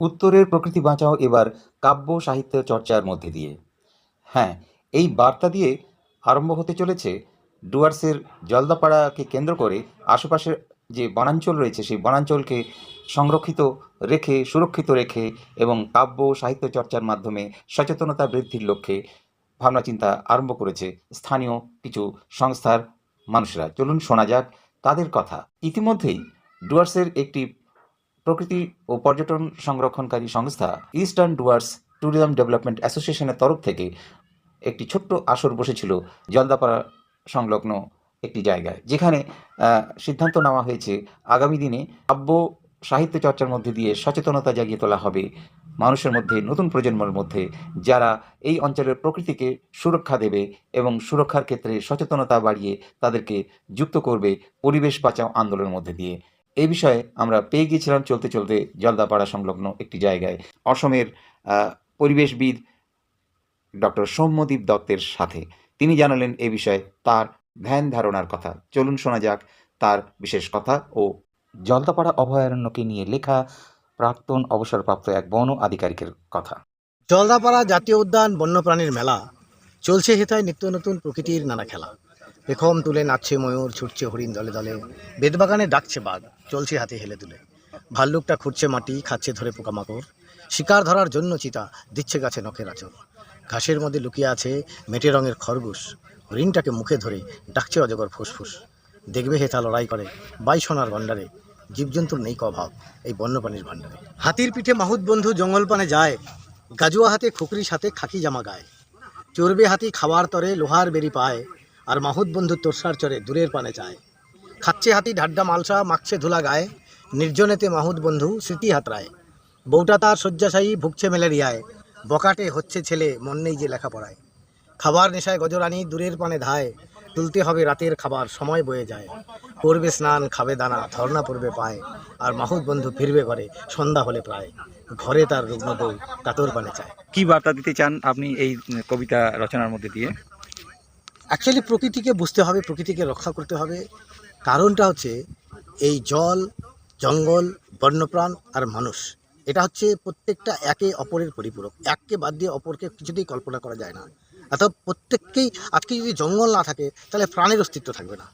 উত্তরের প্রকৃতি বাঁচাও এবার কাব্য সাহিত্য চর্চার মধ্যে দিয়ে। হ্যাঁ এই বার্তা দিয়ে আরম্ভ হতে চলেছে ডুয়ার্সের জলদাপাড়াকে কেন্দ্র করে আশেপাশের যে বনাঞ্চল রয়েছে, সেই বনাঞ্চলকে সংরক্ষিত রেখে, সুরক্ষিত রেখে এবং কাব্য সাহিত্য চর্চার মাধ্যমে সচেতনতা বৃদ্ধির লক্ষ্যে ভাবনা চিন্তা আরম্ভ করেছে স্থানীয় কিছু সংস্থার মানুষরা। চলুন শোনা যাক তাদের কথা। ইতিমধ্যেই ডুয়ার্সের একটি প্রকৃতি ও পর্যটন সংরক্ষণকারী সংস্থা ইস্টার্ন ডুয়ার্স ট্যুরিজম ডেভেলপমেন্ট অ্যাসোসিয়েশনের তরফ থেকে একটি ছোট্ট আসর বসেছিল জলদাপাড়া সংলগ্ন একটি জায়গায়। যেখানে সিদ্ধান্ত নেওয়া হয়েছে আগামী দিনে কাব্য সাহিত্য চর্চার মধ্যে দিয়ে সচেতনতা জাগিয়ে তোলা হবে মানুষের মধ্যে, নতুন প্রজন্মের মধ্যে, যারা এই অঞ্চলের প্রকৃতিকে সুরক্ষা দেবে এবং সুরক্ষার ক্ষেত্রে সচেতনতা বাড়িয়ে তাদেরকে যুক্ত করবে পরিবেশ বাঁচাও আন্দোলনের মধ্যে দিয়ে। এই বিষয়ে আমরা পেয়ে গিয়েছিলাম চলতে চলতে জলদাপাড়া সংলগ্ন একটি জায়গায়। অসমের পরিবেশবিদ ডক্টর সৌম্যদীপ দত্তের সাথে। তিনি জানালেন এ বিষয়ে তার ধ্যান ধারণার কথা। চলুন শোনা যাক তার বিশেষ কথা ও জলদাপাড়া অভয়ারণ্যকে নিয়ে লেখা প্রাক্তন অবসরপ্রাপ্ত এক বন আধিকারিকের কথা। জলদাপাড়া জাতীয় উদ্যান বন্যপ্রাণীর মেলা। চলছে হেথায় নিত্য নতুন প্রকৃতির নানা খেলা। পেখম তুলে নাচছে ময়ূর, ছুটছে হরিণ দলে দলে। বেদবাগানে ডাকছে বাঘ, চলছে হাতে হেলে দুলে। ভাল্লুকটা খুঁড়ছে মাটি, খাচ্ছে ধরে পোকামাকড়। শিকার ধরার জন্য চিতা, দিচ্ছে গাছে নখের আচর ঘাসের মধ্যে লুকিয়ে আছে মেটে রঙের খরগোশ। হরিণটাকে মুখে ধরে ডাকছে অজগর ফুসফুস। দেখবে হেথা লড়াই করে বাইসোনার গন্ডারে জীবজন্তুর নেই কভাব এই বন্যপ্রাণীর ভাণ্ডারে। হাতির পিঠে মাহুত বন্ধু জঙ্গল পানে যায়। গাজুয়া হাতে খুকরির সাথে খাকি জামা গায়। চর্বে হাতি খাওয়ার তরে লোহার বেরি পায়। আর মাহুত বন্ধু তোরসার চরে দূরের পানে চায় খাচ্ছে হাতি ঢাড্ডা মালসা, মাখছে ধুলা গায়ে। নির্জনেতে মাহুত বন্ধু স্মৃতি হাতরায় বউটা তার শয্যাশায়ী ভুগছে ম্যালেরিয়ায়। বকাটে হচ্ছে ছেলে, মন নেই যে লেখাপড়ায়। খাবার নেশায় গজরানি দূরের পানে ধায়। তুলতে হবে রাতের খাবার, সময় বয়ে যায়। করবে স্নান, খাবে দানা ধর্না পড়বে পায়। আর মাহুত বন্ধু ফিরবে ঘরে, সন্ধ্যা হলে প্রায়। ঘরে তার রুগ্ন বউ, কাতর পানে চায় কি বার্তা দিতে চান আপনি এই কবিতা রচনার মধ্যে দিয়ে? অ্যাকচুয়ালি প্রকৃতিকে বুঝতে হবে, প্রকৃতিকে রক্ষা করতে হবে। কারণটা হচ্ছে, এই জল, জঙ্গল, বন্যপ্রাণ আর মানুষ, এটা হচ্ছে প্রত্যেকটা একে অপরের পরিপূরক। এককে বাদ দিয়ে অপরকে কিছুতেই কল্পনা করা যায় না। অর্থাৎ প্রত্যেককেই, আজকে যদি জঙ্গল না থাকে, তাহলে প্রাণের অস্তিত্ব থাকবে না।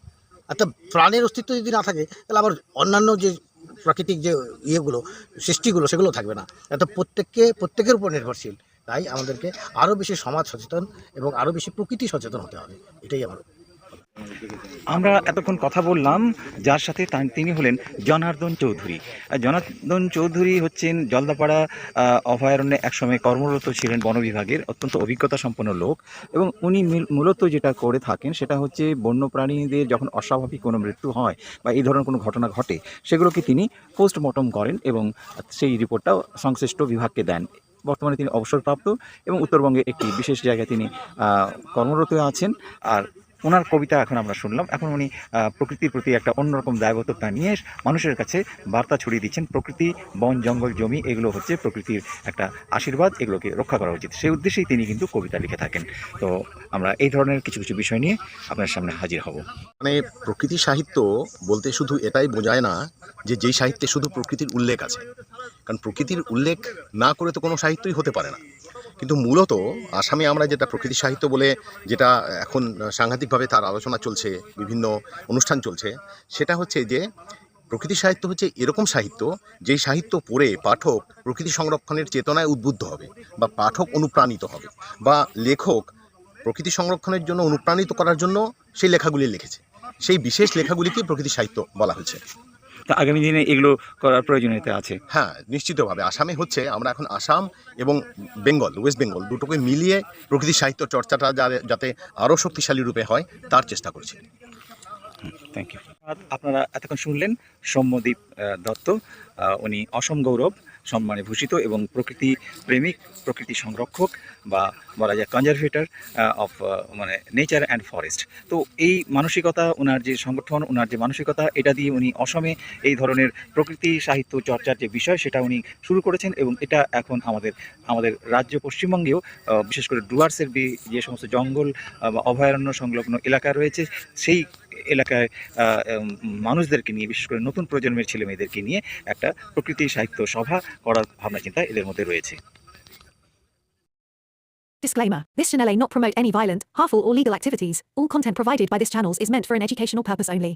অর্থাৎ প্রাণের অস্তিত্ব যদি না থাকে, তাহলে আবার অন্যান্য যে প্রাকৃতিক যে ইয়েগুলো, সৃষ্টিগুলো, সেগুলো থাকবে না। অর্থাৎ প্রত্যেককে, প্রত্যেকের উপর নির্ভরশীল। তাই আমাদেরকে আরও বেশি সমাজ সচেতন এবং আরও বেশি প্রকৃতি সচেতন হতে হবে। এটাই আমার আমরা এতক্ষণ কথা বললাম, যার সাথে তিনি হলেন জনার্দন চৌধুরী। জনার্দন চৌধুরী হচ্ছেন জলদাপাড়া অভয়ারণ্যে একসময় কর্মরত ছিলেন বন বিভাগের অত্যন্ত অভিজ্ঞতা সম্পন্ন লোক এবং উনি মিল- মূলত যেটা করে থাকেন সেটা হচ্ছে বন্যপ্রাণীদের যখন অস্বাভাবিক কোনো মৃত্যু হয় বা এই ধরনের কোনো ঘটনা ঘটে, সেগুলোকে তিনি পোস্টমর্টম করেন এবং সেই রিপোর্টটাও সংশ্লিষ্ট বিভাগকে দেন। বর্তমানে তিনি অবসরপ্রাপ্ত এবং উত্তরবঙ্গে একটি বিশেষ জায়গায় তিনি কর্মরত আছেন। আর ওনার কবিতা এখন আমরা শুনলাম। এখন উনি প্রকৃতির প্রতি একটা অন্যরকম দায়বদ্ধতা নিয়ে মানুষের কাছে বার্তা ছড়িয়ে দিচ্ছেন, প্রকৃতি, বন, জঙ্গল, জমি, এগুলো হচ্ছে প্রকৃতির একটা আশীর্বাদ, এগুলোকে রক্ষা করা উচিত। সেই উদ্দেশ্যেই তিনি কিন্তু কবিতা লিখে থাকেন। তো আমরা এই ধরনের কিছু কিছু বিষয় নিয়ে আপনার সামনে হাজির হব। মানে প্রকৃতি সাহিত্য বলতে শুধু এটাই বোঝায় না যে যেই সাহিত্যে শুধু প্রকৃতির উল্লেখ আছে। কারণ প্রকৃতির উল্লেখ না করে তো কোনো সাহিত্যই হতে পারে না। কিন্তু মূলত আসামে আমরা যেটা প্রকৃতি সাহিত্য বলে যেটা এখন সাংঘাতিকভাবে তার আলোচনা চলছে, বিভিন্ন অনুষ্ঠান চলছে, সেটা হচ্ছে যে প্রকৃতি সাহিত্য হচ্ছে এরকম সাহিত্য যেই সাহিত্য পড়ে পাঠক প্রকৃতি সংরক্ষণের চেতনায় উদ্বুদ্ধ হবে বা পাঠক অনুপ্রাণিত হবে বা লেখক প্রকৃতি সংরক্ষণের জন্য অনুপ্রাণিত করার জন্য সেই লেখাগুলি লিখেছে। সেই বিশেষ লেখাগুলিকে প্রকৃতি সাহিত্য বলা হয়েছে। তো আগামী দিনে এগুলো করার প্রয়োজনীয়তা আছে। হ্যাঁ নিশ্চিতভাবে। আসামে হচ্ছে আমরা এখন আসাম এবং বেঙ্গল ওয়েস্ট বেঙ্গল দুটোকে মিলিয়ে প্রকৃতি সাহিত্য চর্চাটা যা- যাতে আরও শক্তিশালী রূপে হয় তার চেষ্টা করছি। থ্যাংক ইউ আপনারা এতক্ষণ শুনলেন সৌম্যদীপ দত্ত উনি অসম গৌরব সম্মানে ভূষিত এবং প্রকৃতি প্রেমিক, প্রকৃতি সংরক্ষক বা বলা যায় কনজারভেটর অফ মানে নেচার অ্যান্ড ফরেস্ট তো এই মানসিকতা ওনার যে সংগঠন ওনার যে মানসিকতা, এটা দিয়ে উনি অসমে এই ধরনের প্রকৃতি সাহিত্য চর্চার যে বিষয়, সেটা উনি শুরু করেছেন এবং এটা এখন আমাদের আমাদের রাজ্য পশ্চিমবঙ্গেও বিশেষ করে ডুয়ার্সের যে সমস্ত জঙ্গল বা অভয়ারণ্য সংলগ্ন এলাকা রয়েছে, সেই এলাকায় মানুষদেরকে নিয়ে বিশেষ করে নতুন প্রজন্মের ছেলে মেয়েদেরকে নিয়ে একটা প্রকৃতি সাহিত্য সভা করার ভাবনা চিন্তা এদের মধ্যে রয়েছে Disclaimer This channel may not promote any violent, harmful, or legal activities. All content provided by this channel is meant for an educational purpose only.